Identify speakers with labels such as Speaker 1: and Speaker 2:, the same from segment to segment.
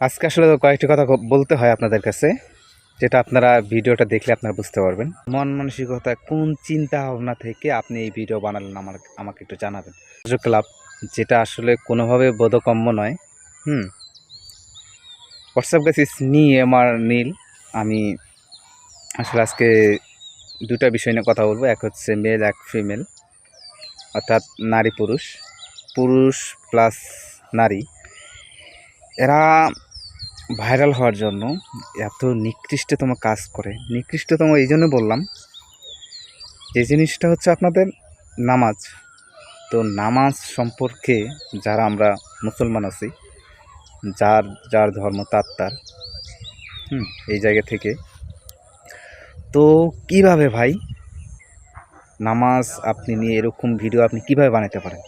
Speaker 1: আজকে আসলে কয়েকটি কথা বলতে হয় আপনাদের কাছে, যেটা আপনারা ভিডিওটা দেখলে আপনারা বুঝতে পারবেন। মন মানসিকতা কোন চিন্তা ভাবনা থেকে আপনি এই ভিডিও বানালেন আমার আমাকে একটু জানাবেন। ক্লাব যেটা আসলে কোনোভাবে বোধকম্য নয়। হুম। হোয়াটসঅ্যাপ গাছ ইস মি আমার নীল আমি আসলে আজকে দুটা বিষয় নিয়ে কথা বলব। এক হচ্ছে মেল এক ফিমেল অর্থাৎ নারী পুরুষ পুরুষ প্লাস নারী। এরা ভাইরাল হওয়ার জন্য এত নিকৃষ্টতম কাজ করে। নিকৃষ্টতম এই জন্য বললাম যে জিনিসটা হচ্ছে আপনাদের নামাজ। তো নামাজ সম্পর্কে যারা আমরা মুসলমান আছি, যার যার ধর্ম তার তার, হুম, এই জায়গা থেকে। তো কীভাবে ভাই নামাজ আপনি নিয়ে এরকম ভিডিও আপনি কীভাবে বানাতে পারেন?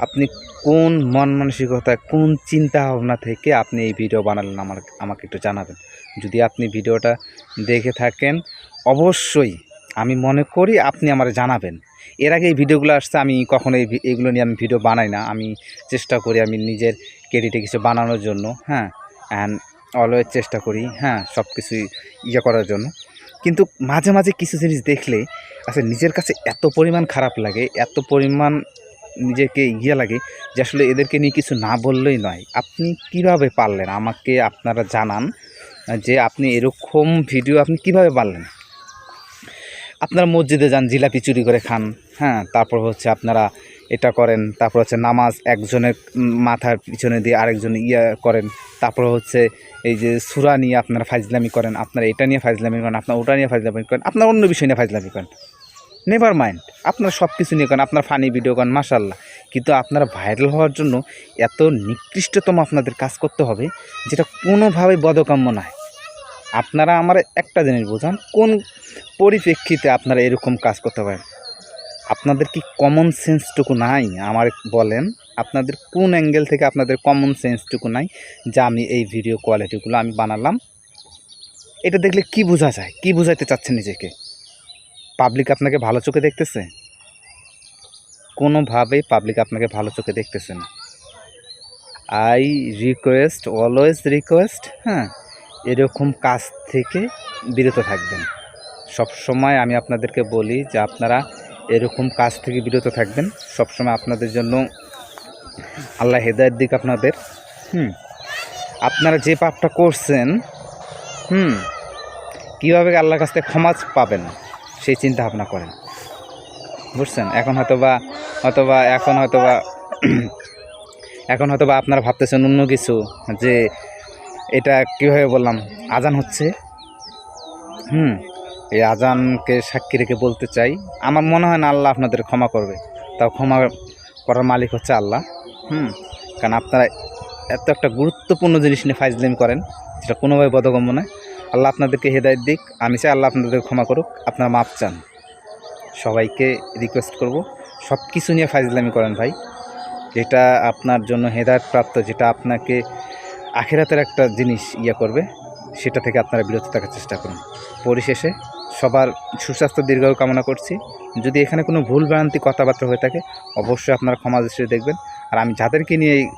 Speaker 1: আপনি কোন মন মানসিকতা, কোন চিন্তা ভাবনা থেকে আপনি এই ভিডিও বানালেন আমার, আমাকে একটু জানাবেন। যদি আপনি ভিডিওটা দেখে থাকেন, অবশ্যই আমি মনে করি আপনি আমার জানাবেন। এর আগে এই ভিডিওগুলো আসছে, আমি কখনো এই এগুলো নিয়ে আমি ভিডিও বানাই না। আমি চেষ্টা করি আমি নিজের ক্রেডিটে কিছু বানানোর জন্য হ্যাঁ অ্যান্ড অলওয়েজ চেষ্টা করি হ্যাঁ সব কিছুই ইয়ে করার জন্য। কিন্তু মাঝে মাঝে কিছু জিনিস দেখলে আচ্ছা নিজের কাছে এত পরিমাণ খারাপ লাগে, এত পরিমাণ নিজেকে ইয়ে লাগে যে আসলে এদেরকে নিয়ে কিছু না বললেই নয়। আপনি কীভাবে পারলেন? আমাকে আপনারা জানান যে আপনি এরকম ভিডিও আপনি কীভাবে পারলেন? আপনারা মসজিদে যান, জিলাপি চুরি করে খান হ্যাঁ? তারপর হচ্ছে আপনারা এটা করেন, তারপর হচ্ছে নামাজ একজনের মাথার পিছনে দিয়ে আরেকজন ইয়া করেন, তারপর হচ্ছে এই যে সুরা নিয়ে আপনারা ফাইজলামি করেন, আপনারা এটা নিয়ে ফাইজলামি করেন, আপনার ওটা নিয়ে ফাইজলামি করেন, আপনার অন্য বিষয় নিয়ে ফাইজলামি করেন। নেভার মাইন্ড আপনারা সব কিছু নিয়ে করেন আপনার ফানি ভিডিও করেন মাসাল্লাহ কিন্তু আপনারা ভাইরাল হওয়ার জন্য এত নিকৃষ্টতম আপনাদের কাজ করতে হবে, যেটা কোনোভাবে বদকাম্য নয়। আপনারা আমার একটা জিনিস বোঝান, কোন পরিপ্রেক্ষিতে আপনারা এরকম কাজ করতে পারেন? আপনাদের কি কমন সেন্সটুকু নাই? আমার বলেন, আপনাদের কোন অ্যাঙ্গেল থেকে আপনাদের কমন সেন্সটুকু নাই যা আমি এই ভিডিও কোয়ালিটিগুলো আমি বানালাম? এটা দেখলে কি বোঝা যায়? কি বোঝাইতে চাচ্ছেন নিজেকে? পাবলিক আপনাকে ভালো চোখে দেখতেছে? কোনোভাবেই পাবলিক আপনাকে ভালো চোখে দেখতেছে না। আই রিকোয়েস্ট অলওয়েজ রিকোয়েস্ট হ্যাঁ এরকম কাজ থেকে বিরত থাকবেন। সব সময় আমি আপনাদেরকে বলি যে আপনারা এরকম কাজ থেকে বিরত থাকবেন। সব সময় আপনাদের জন্য আল্লাহ হেদায়ের দিক আপনাদের। হুম, আপনারা যে পাপটা করছেন, হুম, কীভাবে আল্লাহর কাছ থেকে ক্ষমা পাবেন? সেই চিন্তা ভাবনা করেন। বুঝছেন? এখন হয়তো বা হয়তো বা এখন হয়তো বা এখন হয়তো বা আপনারা ভাবতেছেন অন্য কিছু, যে এটা কীভাবে বললাম, আজান হচ্ছে। হুম, এই আজানকে সাক্ষী রেখে বলতে চাই। আমার মনে হয় না আল্লাহ আপনাদের ক্ষমা করবে। তাও ক্ষমা করার মালিক হচ্ছে আল্লাহ। হুম, কারণ আপনারা এত একটা গুরুত্বপূর্ণ জিনিস নিয়ে ফাইজলিম করেন, যেটা কোনোভাবে বোধগম্য নয়। আল্লাহ আপনাদেরকে হেদায়ত দিক। আমি চাই আল্লাহ আপনাদের ক্ষমা করুক। আপনারা মাপ চান। সবাইকে রিকোয়েস্ট করব। সব কিছু নিয়ে ফাইজলামি করেন ভাই। যেটা আপনার জন্য হেদায়ত প্রাপ্ত, যেটা আপনাকে আখেরাতের একটা জিনিস ইয়ে করবে, সেটা থেকে আপনারা বিরত থাকার চেষ্টা করুন। পরিশেষে সবার সুস্বাস্থ্য দীর্ঘায়ু কামনা করছি। যদি এখানে কোনো ভুল ভ্রান্তি কথাবার্তা হয়ে থাকে, অবশ্যই আপনারা ক্ষমা দৃষ্টিতে দেখবেন। আর আমি যাদেরকে নিয়ে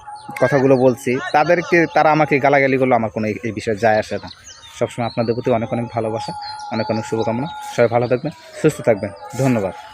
Speaker 1: কথাগুলো বলছি, তাদেরকে, তারা আমাকে গালাগালি করল আমার কোনো এই বিষয়ে যায় আসে না। সবসময় আপনাদের প্রতি অনেক অনেক ভালোবাসা, অনেক অনেক শুভকামনা। সবাই ভালো থাকবেন, সুস্থ থাকবেন। ধন্যবাদ।